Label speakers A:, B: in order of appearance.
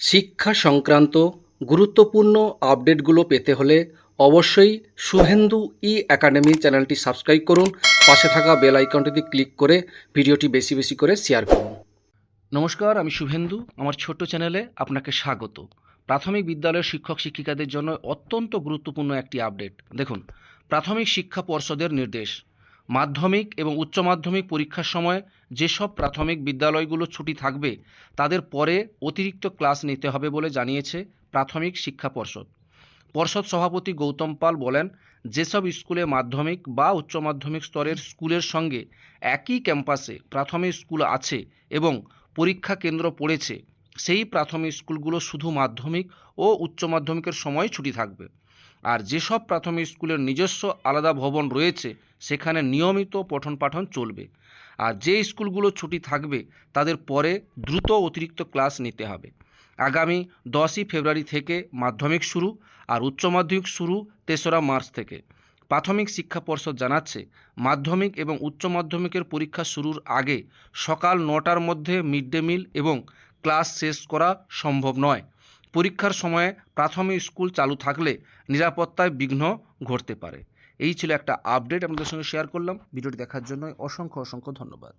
A: শিক্ষা সংক্রান্ত গুরুত্বপূর্ণ আপডেটগুলো পেতে হলে অবশ্যই শুভেন্দু ই একাডেমি চ্যানেলটি সাবস্ক্রাইব করুন। পাশে থাকা বেল আইকনটিতে ক্লিক করে ভিডিওটি বেশি বেশি করে শেয়ার করুন। নমস্কার, আমি শুভেন্দু। আমার ছোট্ট চ্যানেলে আপনাকে স্বাগত। প্রাথমিক বিদ্যালয়ের শিক্ষক শিক্ষিকাদের জন্য অত্যন্ত গুরুত্বপূর্ণ একটি আপডেট। দেখুন, প্রাথমিক শিক্ষা পর্ষদের নির্দেশ। মাধ্যমিক এবং উচ্চ মাধ্যমিক পরীক্ষার সময় যেসব প্রাথমিক বিদ্যালয়গুলো ছুটি থাকবে, তাদের পরে অতিরিক্ত ক্লাস নিতে হবে বলে জানিয়েছে প্রাথমিক শিক্ষা পর্ষদ। পর্ষদ সভাপতি গৌতম পাল বলেন, যেসব স্কুলে মাধ্যমিক বা উচ্চ মাধ্যমিক স্তরের স্কুলের সঙ্গে একই ক্যাম্পাসে প্রাথমিক স্কুল আছে এবং পরীক্ষা কেন্দ্র পড়েছে, সেই প্রাথমিক স্কুলগুলো শুধু মাধ্যমিক ও উচ্চ মাধ্যমিকের সময় ছুটি থাকবে। আর যেসব প্রাথমিক স্কুলের নিজস্ব আলাদা ভবন রয়েছে, সেখানে নিয়মিত পঠন পাঠন চলবে। আর যে স্কুলগুলো ছুটি থাকবে, তাদের পরে দ্রুত অতিরিক্ত ক্লাস নিতে হবে। আগামী দশই ফেব্রুয়ারি থেকে মাধ্যমিক শুরু আর উচ্চ মাধ্যমিক শুরু তেসরা মার্চ থেকে। প্রাথমিক শিক্ষা পর্ষদ জানাচ্ছে, মাধ্যমিক এবং উচ্চ মাধ্যমিকের পরীক্ষা শুরুর আগে সকাল নটার মধ্যে মিড ডে মিল এবং ক্লাস শেষ করা সম্ভব নয়। পরীক্ষার সময়ে প্রাথমিক স্কুল চালু থাকলে নিরাপত্তায় বিঘ্ন ঘটতে পারে। এই ছিল একটা আপডেট আপনাদের সঙ্গে শেয়ার করলাম। ভিডিওটি দেখার জন্য অসংখ্য অসংখ্য ধন্যবাদ।